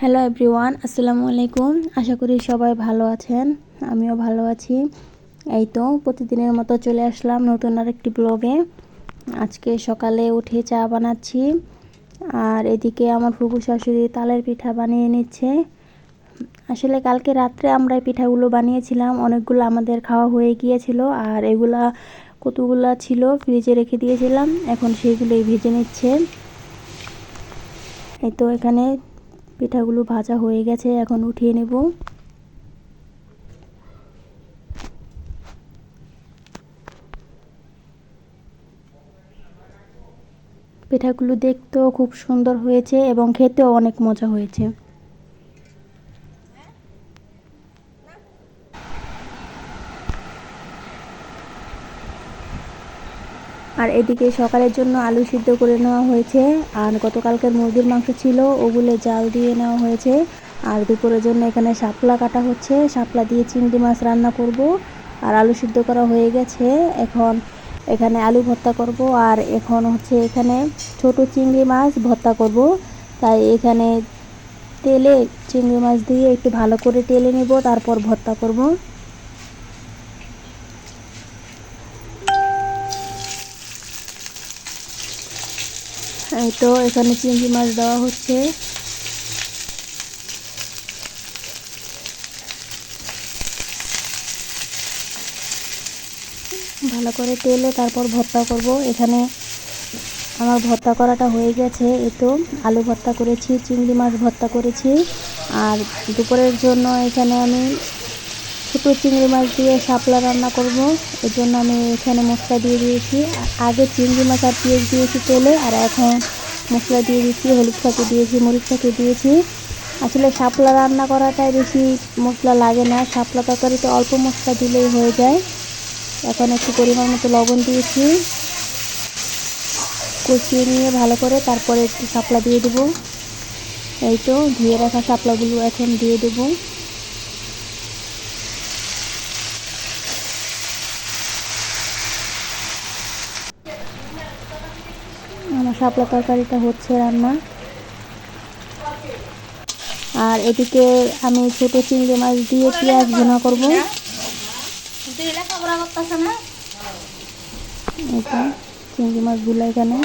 Hello everyone আসসালামু আলাইকুম আশা করি সবাই ভালো আছেন। আমিও ভালো আছি। এই তো, প্রতিদিনের মতো চলে আসলাম নতুন আর একটি ব্লগে আজকে সকালে উঠে চা বানাচ্ছি। আর এদিকে আমার ফুবু শাশুড়ি তালের পিঠা বানিয়ে নিচ্ছে। আসলে কালকে রাত্রে আমরা এই পিঠাগুলো বানিয়েছিলাম। অনেকগুলো আমাদের খাওয়া হয়ে গিয়েছিল। আর এগুলা কতগুলা ছিল ফ্রিজে রেখে দিয়েছিলাম। এখন সেইগুলোই ভেজে নিচ্ছে। এই তো, এখানে পিঠাগুলো ভাজা হয়ে গেছে, এখন উঠিয়ে নেব। পিঠাগুলো দেখতেও খুব সুন্দর হয়েছে এবং খেতেও অনেক মজা হয়েছে। আর এদিকে সকালের জন্য আলু সিদ্ধ করে নেওয়া হয়েছে। আর গতকালকের মুরগির মাংস ছিল, ওগুলো জাল দিয়ে নেওয়া হয়েছে। আর দুপুরের জন্য এখানে শাপলা কাটা হচ্ছে। শাপলা দিয়ে চিংড়ি মাছ রান্না করব। আর আলু সিদ্ধ করা হয়ে গেছে। এখন এখানে আলু ভর্তা করব। আর এখন হচ্ছে এখানে ছোট চিংড়ি মাছ ভর্তা করব। তাই এখানে তেলে চিংড়ি মাছ দিয়ে একটু ভালো করে তেলে নেব, তারপর ভর্তা করব। এই তো, এখানে চিংড়ি মাছ দেওয়া হচ্ছে। ভালো করে তেলে তারপর ভর্তা করব। এখানে আমার ভর্তা করাটা হয়ে গেছে। এই তো, আলু ভর্তা করেছি, চিংড়ি মাছ ভর্তা করেছি। আর দুপুরের জন্য এখানে আমি ছোটো চিংড়ি মাছ দিয়ে শাপলা রান্না করব। এর জন্য আমি এখানে মশলা দিয়ে দিয়েছি। আগে চিংড়ি মাছ আর পেঁয়াজ দিয়েছি তেলে, আর এখন মশলা দিয়ে দিয়েছি হলুদ ফাঁকি দিয়েছি, মরিচ ফাঁকি দিয়েছি। আসলে শাপলা রান্না করাটাই বেশি মশলা লাগে না। শাপলা তরকারিতে অল্প মশলা দিলেই হয়ে যায়। এখন একটু পরিমাণ মতো লবণ দিয়েছি। কষিয়ে নিয়ে ভালো করে তারপরে একটু শাপলা দিয়ে দেবো। এই তো, ধুয়ে রাখা শাপলাগুলো এখন দিয়ে দেবো। আমার শাপলা তরকারিটা হচ্ছে রান্না। আর এদিকে আমি ছোটো চিংড়ি মাছ দিয়ে পেঁয়াজ ভুনা করব। এটা চিংড়ি মাছগুলো এখানে।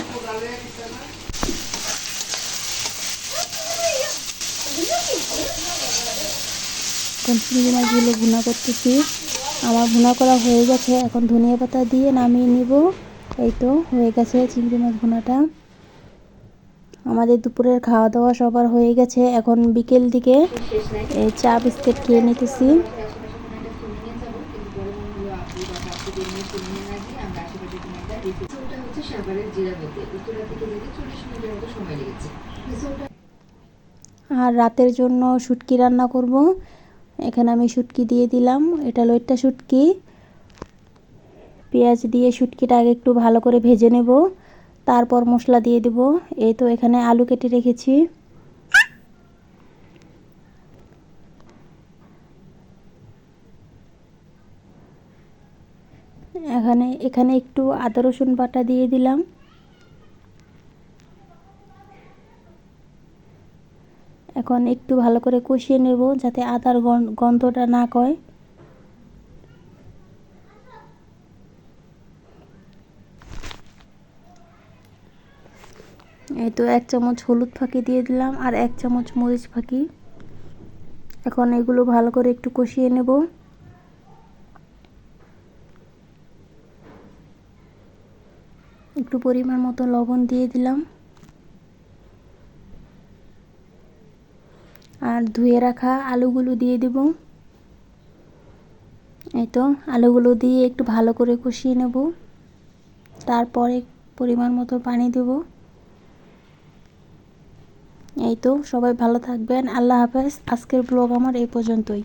চিংড়ি মাছগুলো ভুনা করতেছি। আমার ভুনা করা হয়ে গেছে। এখন ধনিয়া পাতা দিয়ে নামিয়ে নিব। এই তো, হয়ে গেছে চিংড়ি মাছ ভুনাটা। আমাদের দুপুরের খাওয়া দাওয়া সবার হয়ে গেছে। এখন বিকেল দিকে চা বিস্কিট খেয়ে নিতেছি। আর রাতের জন্য শুটকি রান্না করব। এখানে আমি শুটকি দিয়ে দিলাম। এটা লইট্টা শুটকি। পেঁয়াজ দিয়ে শুটকিটা আগে একটু ভালো করে ভেজে নেব। তারপর মশলা দিয়ে দেব। এই তো এখানে আলু কেটে রেখেছি। এখানে এখানে একটু আদা, রসুন বাটা দিয়ে দিলাম। এখন একটু ভালো করে কষিয়ে নেব যাতে আদার গন্ধটা না কয়। এই তো এক চামচ হলুদ ফাঁকি দিয়ে দিলাম আর এক চামচ মরিচ ফাঁকি। এখন এগুলো ভালো করে একটু কষিয়ে নেব। একটু পরিমাণ মতো লবণ দিয়ে দিলাম। আর ধুয়ে রাখা আলুগুলো দিয়ে দেব। এই তো আলুগুলো দিয়ে একটু ভালো করে কষিয়ে নেব। তারপরে পরিমাণ মতো পানি দেব। এই তো সবাই ভালো থাকবেন আল্লাহ হাফেজ। আজকের ব্লগ আমার এই পর্যন্তই।